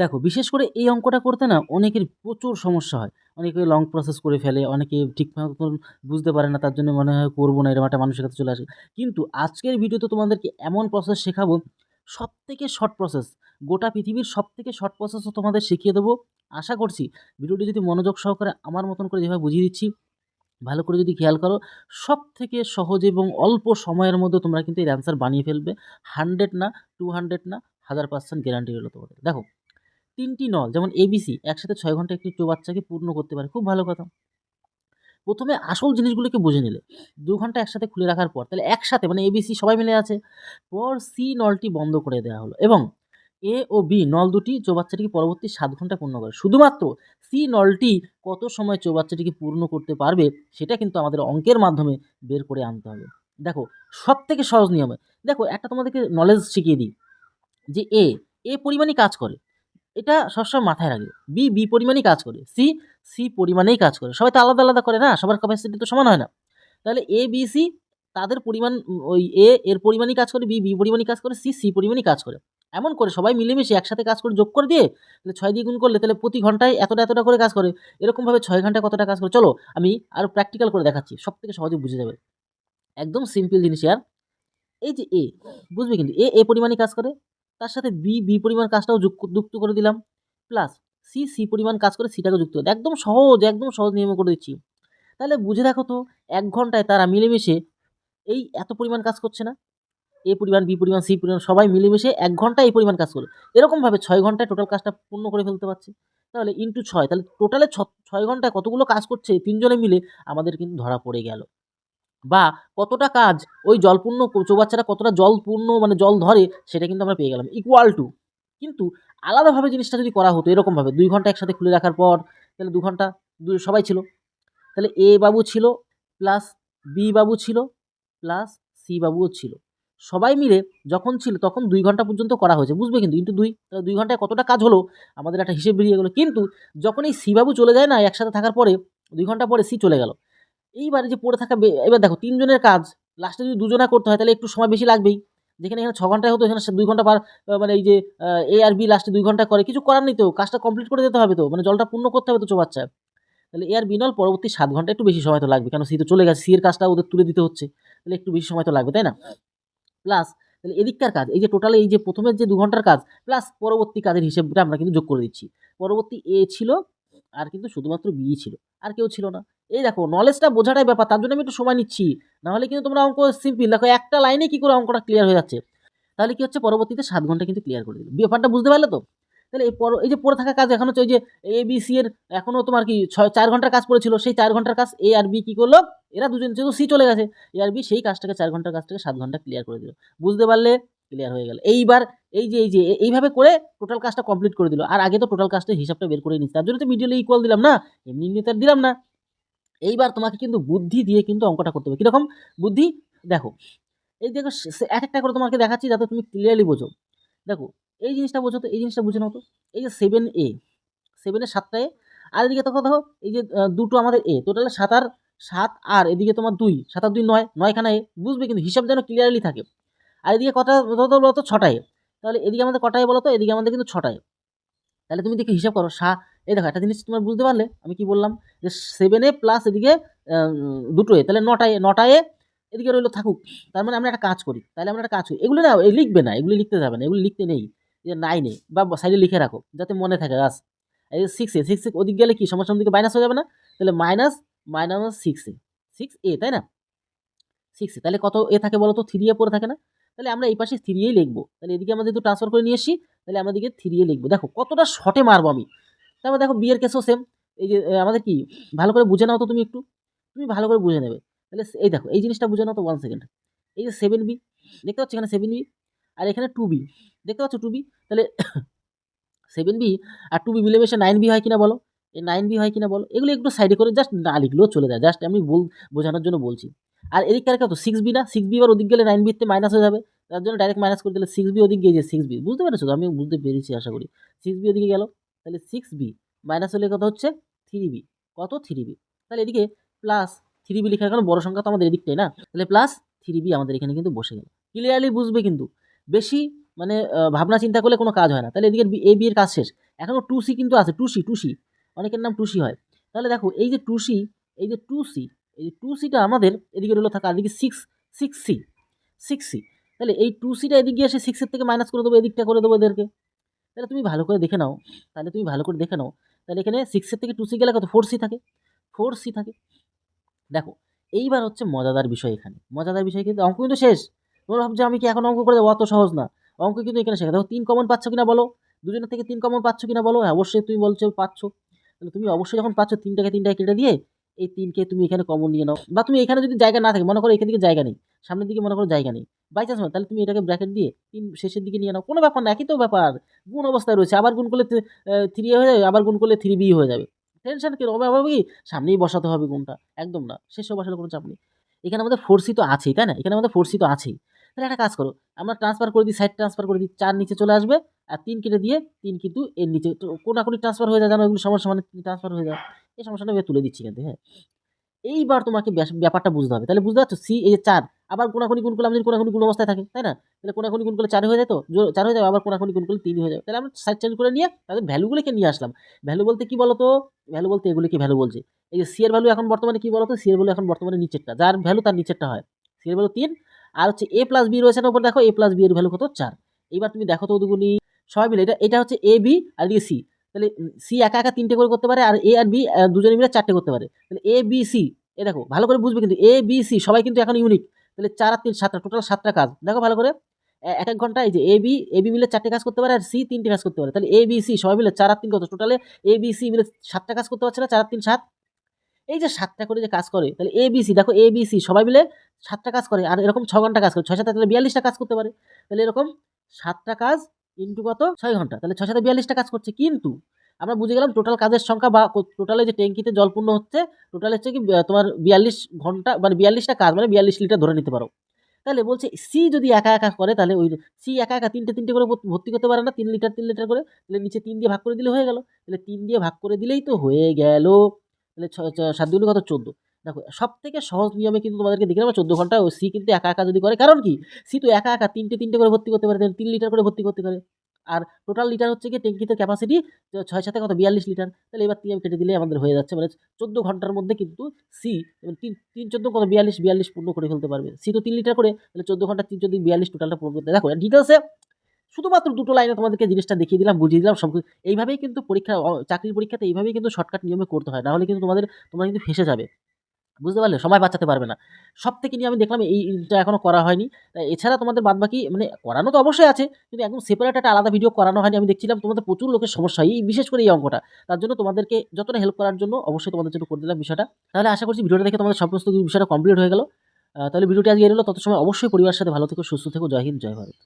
দেখো, বিশেষ করে এই অঙ্কটা করতে না অনেকের প্রচুর সমস্যা হয়। অনেকে লং প্রসেস করে ফেলে, অনেকে ঠিক মতন বুঝতে পারে না, তার জন্য মনে হয় করব না, এরকম একটা মানুষের কাছে চলে আসে। কিন্তু আজকের ভিডিওতে তোমাদেরকে এমন প্রসেস শেখাবো সব থেকে শর্ট প্রসেস গোটা পৃথিবীর সব থেকে শর্ট প্রসেসও তোমাদের শিখিয়ে দেবো। আশা করছি ভিডিওটি যদি মনোযোগ সহকারে আমার মতন করে যেভাবে বুঝিয়ে দিচ্ছি, ভালো করে যদি খেয়াল করো সব থেকে সহজ এবং অল্প সময়ের মধ্যে তোমরা কিন্তু এর অ্যান্সার বানিয়ে ফেলবে। হান্ড্রেড না টু হান্ড্রেড না, হাজার পার্সেন্ট গ্যারান্টি হলো তোমাদের। দেখো তিনটি নল, যেমন এবিসি একসাথে ছয় ঘণ্টা একটি বাচ্চাকে পূর্ণ করতে পারে। খুব ভালো কথা। প্রথমে আসল জিনিসগুলোকে বুঝে নিলে। দু ঘণ্টা একসাথে খুলে রাখার পর, তাহলে একসাথে মানে এবিসি সবাই মিলে আছে, পর সি নলটি বন্ধ করে দেওয়া হলো এবং এ ও বি নল দুটি চৌবাচ্চাটিকে পরবর্তী সাত ঘণ্টা পূর্ণ করে। শুধুমাত্র সি নলটি কত সময় চৌবাচ্চাটিকে পূর্ণ করতে পারবে, সেটা কিন্তু আমাদের অঙ্কের মাধ্যমে বের করে আনতে হবে। দেখো সব থেকে সহজ নিয়মে। দেখো, একটা তোমাদেরকে নলেজ শিখিয়ে দিই যে এ এ পরিমাণই কাজ করে। এটা সবসময় মাথায় রাখবে। বি বি পরিমাণেই কাজ করে। সি সি পরিমাণেই কাজ করে। সবাই তো আলাদা আলাদা করে না? সবার ক্যাপাসিটি তো সমান হয় না। তাহলে এ বি সি তাদের পরিমাণ, ওই এ এর পরিমাণই কাজ করে বি বি পরিমাণই কাজ করে সি সি পরিমাণই কাজ করে। এমন করে সবাই মিলেমিশে একসাথে কাজ করে যোগ করে দিয়ে, তাহলে ছয় দিয়ে গুণ করলে তাহলে প্রতি ঘন্টায় এতটা এতটা করে কাজ করে। এরকমভাবে ছয় ঘন্টায় কতটা কাজ করে? চলো, আমি আরও প্র্যাকটিক্যাল করে দেখাচ্ছি। সব থেকে সহজে বুঝে যাবে। একদম সিম্পল জিনিস আর এই যে এ বুঝবে কিন্তু? এ এ পরিমাণই কাজ করে তার সাথে বি বি পরিমাণ কাজটাও যুক্ত করে দিলাম। প্লাস সি সি পরিমাণ কাজ করে সিটাকে যুক্ত করে একদম সহজ একদম সহজ নিয়মে করে দিচ্ছি। তাহলে বুঝে দেখো তো, এক ঘন্টায় তারা মিলেমিশে এই এত পরিমাণ কাজ করছে না? এ পরিমাণ বি পরিমাণ সি পরিমাণ সবাই মিলেমিশে এক ঘন্টায় এই পরিমাণ কাজ করে এরকমভাবে ছয় ঘন্টায় টোটাল কাজটা পূর্ণ করে ফেলতে পারছে। তাহলে ইন্টু ছয়, তাহলে টোটালে ছ, ছয় ঘন্টায় কতগুলো কাজ করছে তিনজনে মিলে আমাদের কিন্তু ধরা পড়ে গেল। বা কতটা কাজ ওই জলপূর্ণ চৌবাচ্চারা কতটা জলপূর্ণ মানে জল ধরে সেটা কিন্তু আমরা পেয়ে গেলাম। ইকুয়াল টু কিন্তু আলাদাভাবে জিনিসটা যদি করা হতো এরকমভাবে, দুই ঘণ্টা একসাথে খুলে রাখার পর, তাহলে দু ঘণ্টা সবাই ছিল। তাহলে এ বাবু ছিল প্লাস বি বাবু ছিল প্লাস সি বাবুও ছিল। সবাই মিলে যখন ছিল তখন দুই ঘণ্টা পর্যন্ত করা হয়েছে, বুঝবে কিন্তু, ইন্টু দুই, তাহলে দুই ঘন্টায় কতটা কাজ হলো আমাদের একটা হিসেব বেরিয়ে গেলো। কিন্তু যখন এই সি বাবু চলে যায় না, একসাথে থাকার পরে, দুই ঘণ্টা পরে সি চলে গেল। এইবারে যে পড়ে থাকা এবার দেখো, তিনজনের কাজ লাস্টে যদি দুজনা করতে হয়, তাহলে একটু সময় বেশি লাগবেই। যেখানে এখানে ছ ঘন্টায় হতো, এখানে দুই ঘণ্টা পার মানে এই যে এ আর বি লাস্টে দুই ঘণ্টা করে, কিছু করার নেই তো, কাজটা কমপ্লিট করে দিতে হবে তো মানে জলটা পূর্ণ করতে হবে তো চোবাচ্চা তাহলে এ আর বিনল পরবর্তী সাত ঘণ্টা একটু বেশি সময় তো লাগবে, কেন সি তো চলে গেছে সি এর কাজটা ওদের তুলে দিতে হচ্ছে, তাহলে একটু বেশি সময় তো লাগবে, তাই না? প্লাস তাহলে এদিককার কাজ, এই যে টোটালে এই যে প্রথমের যে দু ঘণ্টার কাজ প্লাস পরবর্তী কাজের হিসেবটা আমরা কিন্তু যোগ করে দিচ্ছি। পরবর্তী এ ছিল, আর কিন্তু শুধুমাত্র বি ছিল, আর কেউ ছিল না। এই দেখো নলেজটা বোঝাটাই ব্যাপার, তার জন্য আমি একটু সময় নিচ্ছি। নাহলে কিন্তু তোমরা অঙ্ক সিম্পল দেখো একটা লাইনে কী করে অঙ্কটা ক্লিয়ার হয়ে যাচ্ছে? তাহলে কি হচ্ছে? পরবর্তীতে সাত ঘণ্টা কিন্তু ক্লিয়ার করে দিল ব্যাপারটা বুঝতে পারলে তো? তাহলে এই পর এই যে পড়ে থাকা কাজ, এখন হচ্ছে ওই যে এ বি সি এর এখনও তোমার কি ছয় চার ঘণ্টার কাজ পড়েছিল, সেই চার ঘণ্টার কাজ এ আর বি কী করল? এরা দুজন, যেহেতু সি চলে গেছে এ আর বি সেই কাজটাকে, চার ঘণ্টার কাজটাকে সাত ঘণ্টা ক্লিয়ার করে দিল। বুঝতে পারলে ক্লিয়ার হয়ে গেল। এইবার এই যে এই যে এইভাবে করে টোটাল কাজটা কমপ্লিট করে দিল। আর আগে তো টোটাল কাজটা হিসাবটা বের করে নিচ্ছে তার জন্য তো মিডিয়ালে ইকুয়াল দিলাম না এমনি এমনি তো দিলাম না। এইবার তোমাকে কিন্তু বুদ্ধি দিয়ে কিন্তু অঙ্কটা করতে হবে। কীরকম? বুদ্ধি? দেখো, এই দেখো এক একটা করে তোমাকে দেখাচ্ছি যাতে তুমি ক্লিয়ারলি বোঝো। দেখো, এই জিনিসটা বোঝো তো, এই জিনিসটা বুঝে নাও তো। এই যে সেভেন এ সেভেনের সাতটা এ আর এদিকে তখন দেখো, এই যে দুটো আমাদের এ টোটালে সাত আর সাত আর, এদিকে তোমার দুই, সাত আর দুই নয়, নয়খানা এ বুঝবে কিন্তু, হিসাব যেন ক্লিয়ারলি থাকে। আর এদিকে কটা বলো তো ছটা এ তাহলে এদিকে আমাদের কটায় বলো তো এদিকে আমাদের কিন্তু ছটায় তাহলে তুমি দেখে হিসাব করো সা এই দেখো একটা জিনিস তোমার বুঝতে পারলে আমি কি বললাম? যে সেভেন প্লাস এদিকে আহ, দুটো এ তাহলে নটা এ নটা এ এদিকে রইল থাকুক। তার মানে আমরা একটা কাজ করি তাহলে আমরা একটা কাজ করি। এগুলো না এই লিখবে না এগুলি লিখতে যাবে না এগুলি লিখতে নেই। যে নাইনে বা সাইডে লিখে রাখো যাতে মনে থাকে বাস এই সিক্স এ সিক্স ওদিক গেলে কি সমস্যা দিকে মাইনাস হয়ে যাবে না? তাহলে minus minus six a six a তাই না? সিক্স তাহলে কত এ থাকে বলো তো থ্রি এ পড়ে থাকে না? তাহলে আমরা এই পাশে থ্রি এ লিখব। তাহলে এদিকে আমরা যেহেতু ট্রান্সফার করে নিয়ে এসছি তাহলে আমাদেরকে থ্রি এ লিখব। দেখো কতটা শর্টে মারবো আমি। তারপর দেখো বিয়ের কেসও সেম এই যে আমাদের কি, ভালো করে বুঝে নাও তো তুমি একটু। তুমি ভালো করে বুঝে নেবে। তাহলে এই দেখো, এই জিনিসটা বুঝে নাও তো ওয়ান সেকেন্ড এই যে সেভেন বি দেখতে পাচ্ছ এখানে সেভেন বি আর এখানে টু বি দেখতে পাচ্ছ টু বি তাহলে সেভেন বি আর টু বি মিলেমিশে নাইন বি হয় কিনা বলো? এই নাইন বি হয় কিনা বলো? এগুলো একটু সাইডে করে জাস্ট না লিখলেও চলে যায়। জাস্ট আমি বল, বোঝানোর জন্য বলছি। আর এদিক কার কত সিক্স বি না? সিক্স বি আর ওদিক গেলে নাইন বিতে মাইনাস হয়ে যাবে। তার জন্য ডাইরেক্ট মাইনাস করে দিলে সিক্স বি ওদিক গিয়ে যে সিক্স বি বুঝতে পেরেছ তো? আমি বুঝতে পেরেছি, আশা করি। সিক্স বি ওদিকে গেল। তাহলে সিক্স বি মাইনাস হলে কত হচ্ছে? থ্রি বি কত? থ্রি বি তাহলে এদিকে প্লাস থ্রি বি লেখার কারণ বড় সংখ্যা তো আমাদের এদিকটাই না? তাহলে প্লাস থ্রি বি আমাদের এখানে কিন্তু বসে গেল। ক্লিয়ারলি বুঝবে কিন্তু। বেশি মানে ভাবনা চিন্তা করলে কোনো কাজ হয় না। তাহলে এদিকে এ বি এর কাজ শেষ। এখনও টু সি কিন্তু আছে। টু সি টু সি অনেকের নাম টু সি হয়। তাহলে দেখো, এই যে টু সি এই যে টু সি এই যে টু সিটা আমাদের এদিকে রইল থাকা, এদিকে six six c six c তাহলে এই টু সিটা এদিকে এসে সিক্সের থেকে মাইনাস করে দেবো, এদিকটা করে দেবো এদেরকে। তাহলে তুমি ভালো করে দেখে নাও। তাহলে তুমি ভালো করে দেখে নাও। তাহলে এখানে সিক্সের থেকে টু সি গেলে কত? ফোর সি থাকে। ফোর সি থাকে। দেখো, এইবার হচ্ছে মজাদার বিষয় এখানে। মজাদার বিষয় কিন্তু অঙ্ক কিন্তু শেষ। তোমরা ভাবছ আমি কি এখন অঙ্ক করে দেবো? অত সহজ না। অঙ্ক কিন্তু এখানে শেখা। দেখো, তিন কমন পাচ্ছ কিনা বলো? দুজনের থেকে তিন কমন পাচ্ছ কিনা বলো? হ্যাঁ অবশ্যই তুমি বলছো পাচ্ছ। তাহলে তুমি অবশ্যই যখন পাচ্ছ, তিনটাকে তিনটাকে কেটে দিয়ে এই তিনকে তুমি এখানে কমন নিয়ে নাও। বা তুমি এখানে যদি জায়গা না থাকে, মনে করো এখান থেকে জায়গা নেই, সামনের দিকে মনে করো জায়গা নেই। বাই চান্স তাহলে তুমি এটাকে ব্র্যাকেট দিয়ে তিন শেষের দিকে নিয়ে নাও। কোনো ব্যাপার না, একই তো ব্যাপার। গুণ অবস্থায় রয়েছে। আবার গুণ করলে থ্রি হয়ে যাবে, আবার গুণ করলে থ্রি বি হয়ে যাবে। টেনশন কেন হবে কি? সামনেই বসাতে হবে গুণটা। একদম না। শেষে বসালে কোনো চাপ নেই। এখানে আমাদের ফোর সি তো আছেই, তাই না? এখানে আমাদের ফোর সি তো আছেই। তাহলে একটা কাজ করো, আমরা ট্রান্সফার করে দিই সাইড ট্রান্সফার করে দিই। চার নিচে চলে আসবে আর তিন কেটে দিয়ে তিন কিন্তু এর নিচে কোনাকুনি ট্রান্সফার হয়ে যায়, জানো? এগুলো সমস্যা মানে ট্রান্সফার হয়ে যায়? এই সমস্যাটা তুলে দিচ্ছি কিন্তু হ্যাঁ। এইবার তোমাকে ব্যাপারটা বুঝতে হবে। তাহলে বুঝতে পারছ? সি এই যে চার আবার কোনাকুনি গুণ করলে আমাদের কোনাকুনি গুণ অবস্থায় থাকে, তাই না? তাহলে কোনাকুনি গুণ করলে চার হয়ে যায় তো? চার হয়ে যাবে, আবার কোনাকুনি গুণ করলে তিন হয়ে যাবে। তাহলে আমরা সাইড চেঞ্জ করে নিয়ে তাদের ভ্যালুগুলোকে নিয়ে আসলাম। ভ্যালু বলতে কি বলতো? ভ্যালু বলতে এগুলিকে ভ্যালু বলছে। এই যে সি এর ভ্যালু এখন বর্তমানে কি বলতো? সি এর ভ্যালু এখন বর্তমানে নিচেরটা। যার ভ্যালু তার নিচেরটা হয়। সি এর ভ্যালু তিন, আর হচ্ছে এ প্লাস বি রয়েছে না উপর, দেখো এ প্লাস বি এর ভ্যালু কত? চার। এইবার তুমি দেখো তো দুগুনি সবাই মিলে, এটা এটা হচ্ছে এ বি আর এদিকে সি তাহলে সি একা একা তিনটে করে করতে পারে, আর এ আর বি দুজনে মিলে চারটে করতে পারে। তাহলে এ বি সি এ দেখো, ভালো করে বুঝবে কিন্তু এ বি সি সবাই কিন্তু এখন ইউনিক তাহলে চার আর তিন সাতটা টোটাল সাতটা কাজ। দেখো ভালো করে এক এক ঘণ্টা এই যে এ বি এ বি মিলে চারটে কাজ করতে পারে আর সি তিনটে কাজ করতে পারে। তাহলে এ বি সি সবাই মিলে চার আর তিন কত? টোটালে এ বি সি মিলে সাতটা কাজ করতে পারছে না, চার আর তিন, সাত। এই যে সাতটা করে যে কাজ করে, তাহলে এ বি সি দেখো এ বি সি সবাই মিলে সাতটা কাজ করে, আর এরকম ছ ঘণ্টা কাজ করে, ছয় সাথে তাহলে বিয়াল্লিশটা কাজ করতে পারে। তাহলে এরকম সাতটা কাজ ইন্টু কত? ছয় ঘণ্টা। তাহলে ছয় সাথে বিয়াল্লিশটা কাজ করছে কিন্তু আমরা বুঝে গেলাম টোটাল কাজের সংখ্যা বা টোটালে যে ট্যাঙ্কিতে জল পূর্ণ হচ্ছে টোটাল হচ্ছে কি তোমার বিয়াল্লিশ ঘণ্টা মানে বিয়াল্লিশটা কাজ মানে বিয়াল্লিশ লিটার ধরে নিতে পারো। তাহলে বলছে সি যদি একা একা করে, তাহলে ওই সি একা একা তিনটে তিনটে করে ভর্তি- করতে পারে না, তিন লিটার তিন লিটার করে, তাহলে নিচে তিন দিয়ে ভাগ করে দিলে হয়ে গেল। তাহলে তিন দিয়ে ভাগ করে দিলেই তো হয়ে গেল। তাহলে সাত দুগুণ কত? চোদ্দ। দেখো সব থেকে সহজ নিয়মে কিন্তু তোমাদেরকে দেখলাম চোদ্দ ঘণ্টা, ও সি কিন্তু একা একা যদি করে, কারণ কি? সি তো একা একা তিনটে তিনটে করে ভর্তি করতে পারে তিন লিটার করে ভর্তি করতে পারে। আর টোটাল লিটার হচ্ছে কি ট্যাঙ্কিতে ক্যাপাসিটি ছয় সাথে কত? বিয়াল্লিশ লিটার তাহলে এবার তিন কেটে দিলে আমাদের হয়ে যাচ্ছে। মানে চোদ্দ ঘণ্টার মধ্যে কিন্তু সি তিন তিন চোদ্দ কত? বিয়াল্লিশ বিয়াল্লিশ পূর্ণ করে ফেলতে পারবে। সি তো তিন লিটার করে, তাহলে চোদ্দ ঘণ্টা তিন চোদ্দ বিয়াল্লিশ টোটালটা পূর্ণ করতে দেখো ডিটেলসে শুধুমাত্র দুটো লাইনে তোমাদেরকে জিনিসটা দেখিয়ে দিলাম, বুঝিয়ে দিলাম, সব এইভাবেই কিন্তু পরীক্ষা চাকরির পরীক্ষাতে এইভাবেই কিন্তু শর্টকাট নিয়মে করতে হয়। নাহলে কিন্তু তোমাদের, তোমরা কিন্তু ফেসে যাবে। বুঝতে পারলে? সময় বাঁচাতে পারবে না। সব থেকে নিয়ে আমি দেখলাম এই এইটা এখনও করা হয়নি। এছাড়া তোমাদের বাদবাকি মানে করানো তো অবশ্যই আছে, কিন্তু একদম সেপারেট একটা আলাদা ভিডিও করানো হয়নি। আমি দেখছিলাম তোমাদের প্রচুর লোকের সমস্যা, এই বিশেষ করে এই অঙ্কটা। তার জন্য তোমাদেরকে যতটা হেল্প করার জন্য অবশ্যই তোমাদের জন্য করে দিলাম বিষয়টা। তাহলে আশা করছি ভিডিওটা দেখে তোমাদের সমস্ত বিষয়টা কমপ্লিট হয়ে গেল। তাহলে ভিডিওটি আজকে এলো, তত সময় অবশ্যই পরিবারের সাথে ভালো থেকো, সুস্থ থেকো, জয় হিন্দ, জয় ভারত।